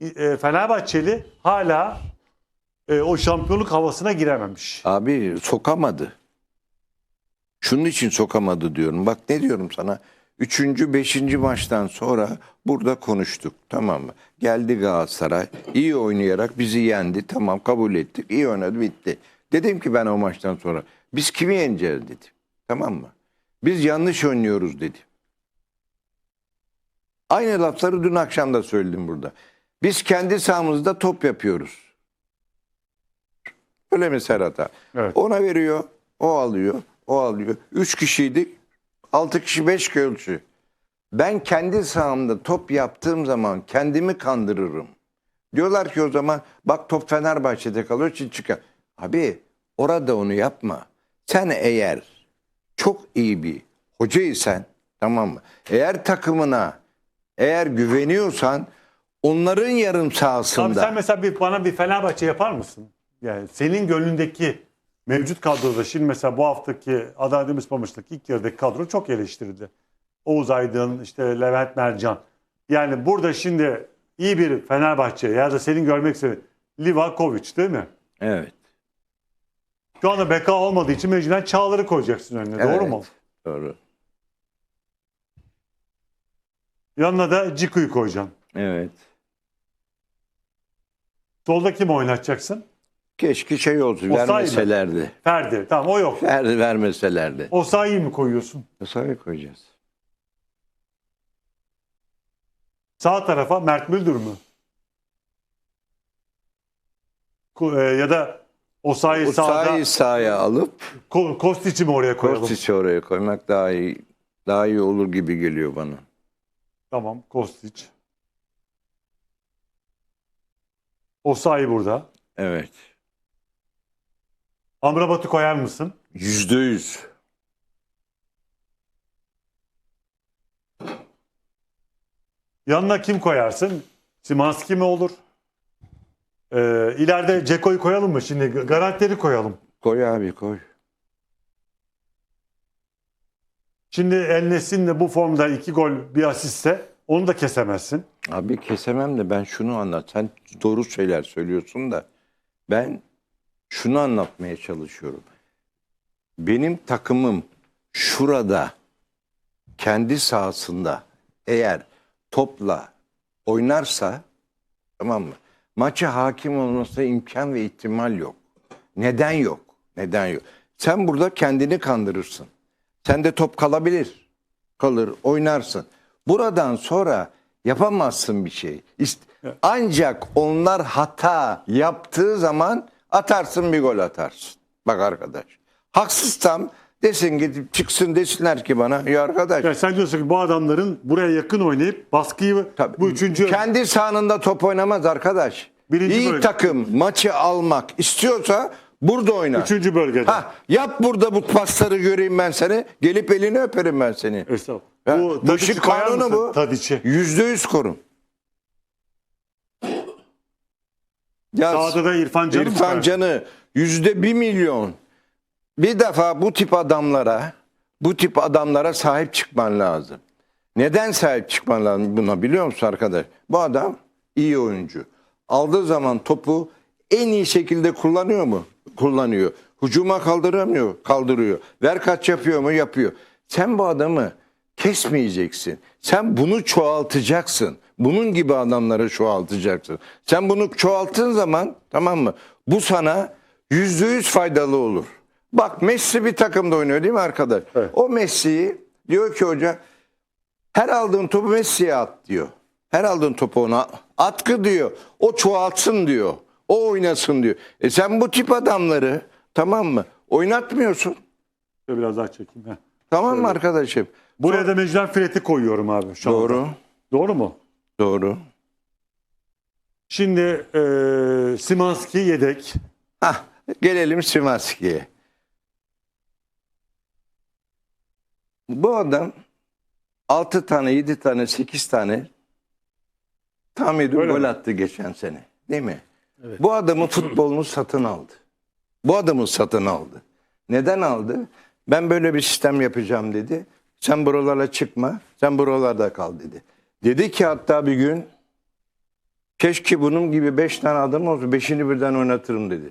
e, Fenerbahçeli hala e, o şampiyonluk havasına girememiş. Abi sokamadı. Şunun için sokamadı diyorum. Bak ne diyorum sana. Üçüncü, beşinci maçtan sonra burada konuştuk. Tamam mı? Geldi Galatasaray. iyi oynayarak bizi yendi. Tamam kabul ettik. İyi oynadı bitti. Dedim ki ben o maçtan sonra biz kimi yeneceğiz dedim. Tamam mı? Biz yanlış oynuyoruz dedim. Aynı lafları dün akşam da söyledim burada. Biz kendi sahamızda top yapıyoruz. Öyle mi Serhat abi? Evet. Ona veriyor, o alıyor, o alıyor. Üç kişiydik, altı kişi beş ölçü. Ben kendi sahamda top yaptığım zaman kendimi kandırırım. Diyorlar ki o zaman bak top Fenerbahçe'de kalıyor için çıkar. Abi orada onu yapma. Sen eğer çok iyi bir hocaysan tamam mı? Eğer takımına eğer güveniyorsan onların yarım Abi sahasında sen mesela bir, bana bir Fenerbahçe yapar mısın? Yani senin gönlündeki mevcut kadroda şimdi mesela bu haftaki Adana Demirspor maçındaki ilk yarıdaki kadro çok eleştirildi. Oğuz Aydın, işte Levent Mercan. Yani burada şimdi iyi bir Fenerbahçe ya da senin görmek istediğin Livakovic değil mi? evet. Şu anda beka olmadığı için mecburen Çağlar'ı koyacaksın önüne. Doğru Evet. mu? Doğru. Yanına da Ciku'yu koyacaksın. Evet. Solda kim oynatacaksın? Keşke şey olsun Osayi mi? vermeselerdi. Ferdi. Tamam o yok. Verdi vermeselerdi. Osayi'yi mi koyuyorsun? Osayi koyacağız. Sağ tarafa Mert Müldür mü? E, ya da Osayi sağda Osayi sahaya alıp Ko- Kostic'i mi oraya koyalım? Kostic'i oraya koymak daha iyi daha iyi olur gibi geliyor bana. Tamam Kostic. Osayi burada. Evet. Amrabat'ı koyar mısın? Yüzde yüz. Yanına kim koyarsın? Simanski mi olur? Ee, ileride Ceko'yu koyalım mı? Şimdi garantileri koyalım. Koy abi koy. Şimdi El Nesin de bu formda iki gol bir asistse onu da kesemezsin. Abi kesemem de ben şunu anlat. Sen doğru şeyler söylüyorsun da ben şunu anlatmaya çalışıyorum. Benim takımım şurada kendi sahasında eğer topla oynarsa tamam mı? Maça hakim olmasına imkan ve ihtimal yok. Neden yok? Neden yok? Sen burada kendini kandırırsın. Sende top kalabilir. Kalır, oynarsın. Buradan sonra yapamazsın bir şey. Ancak onlar hata yaptığı zaman atarsın bir gol atarsın. Bak arkadaş. Haksızsam desin gidip çıksın desinler ki bana ya arkadaş Yani sen diyorsun ki bu adamların buraya yakın oynayıp baskıyı Tabii. bu üçüncü Kendi sahanında top oynamaz arkadaş. Birinci İyi bölge. takım maçı almak istiyorsa burada oynar. üçüncü bölgede. Ha, yap burada bu pasları göreyim ben seni. Gelip elini öperim ben seni. Estağfurullah. Ya, bu bu kanunu bu. Tadic'i. Yüzde yüz korun. Ya Sağda da İrfan Can'ı İrfan? Can'ı yüzde bir milyon. Bir defa bu tip adamlara, bu tip adamlara sahip çıkman lazım. Neden sahip çıkman lazım buna biliyor musun arkadaş? Bu adam iyi oyuncu. Aldığı zaman topu en iyi şekilde kullanıyor mu? Kullanıyor. Hücuma kaldıramıyor, kaldırıyor. Ver kaç yapıyor mu? Yapıyor. Sen bu adamı kesmeyeceksin. Sen bunu çoğaltacaksın. Bunun gibi adamları çoğaltacaksın. Sen bunu çoğalttığın zaman tamam mı? Bu sana yüzde yüz faydalı olur. Bak Messi bir takımda oynuyor değil mi arkadaş? Evet. O Messi'yi diyor ki hoca her aldığın topu Messi'ye at diyor. Her aldığın topu ona atkı diyor. O çoğaltsın diyor. O oynasın diyor. E sen bu tip adamları tamam mı? Oynatmıyorsun. Şöyle Biraz daha çekeyim. Heh. Tamam mı arkadaşım? Buraya da mecburen Fred'i koyuyorum abi şu anda. Doğru. Doğru mu? Doğru. Şimdi e, Simanski yedek. Hah, gelelim Simaski'ye. Bu adam 6 tane, 7 tane, 8 tane tam gol attı geçen sene. Değil mi? Bu adamın futbolunu satın aldı. Bu adamı satın aldı. Neden aldı? Ben böyle bir sistem yapacağım dedi. Sen buralara çıkma, sen buralarda kal dedi. Dedi ki hatta bir gün Keşke bunun gibi beş tane adam olsa beşini birden oynatırım dedi.